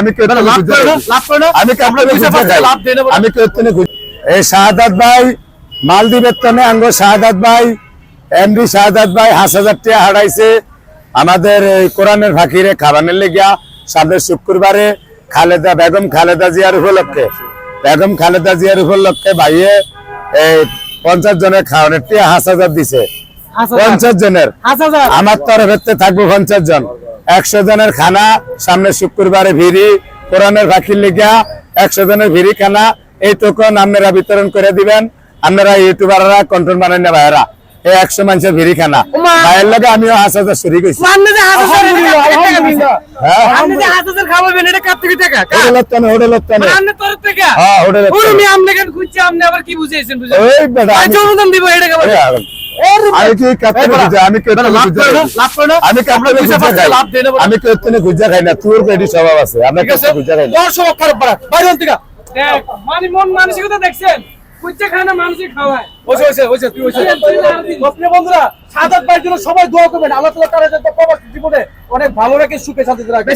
আমি কেমন এই ভাই মালদ্বীপের তনে আঙ্গ ভাই এমডি ভাই হাস হাজার টাকা হারাইছে। আমাদের এই কোরআনের ফাঁকিরে খাবানের লেগিয়া সামনের শুক্রবারে খালেদা বেগম খালেদা জিয়ার উপলক্ষে বেগম খালেদা জিয়ার উপলক্ষে ভাইয়ে এই পঞ্চাশ জনের খাওয়ানোর টিয়া হাস হাজার দিছে। পঞ্চাশ জনের। আমার তরফেতে থাকব পঞ্চাশ জন। একশো জনের খানা সামনে শুক্রবারে ভিড়ি কোরআনের ফাঁকির লিগা একশো জনের ভিড়ি খানা। এই টোকন আপনারা বিতরণ করে দিবেন। আপনারা ইউটিউবাররা কন্ট্রোল বানাই না ভাইয়েরা এই একশো মানুষের ভিড়ি খানা। ভাইয়ের লাগে আমিও হাস হাজার যে হাজার হ্যাঁ? হোটেলের মানে আমি কি আমি- আমি আমি খাই। না তোর স্বভাব আছে। আমরা খাই না। খারাপ বাইরে থেকে। মানে মন মানসিকতা দেখছেন? খায় না মানুষই খাওয়ায়। তুই। বন্ধুরা সাদাত ভাইয়ের জন্য সবাই দোয়া করবেন। আল্লাহ তাআলা তার জীবনে অনেক ভালো রেখে সুখে শান্তিতে রাখবে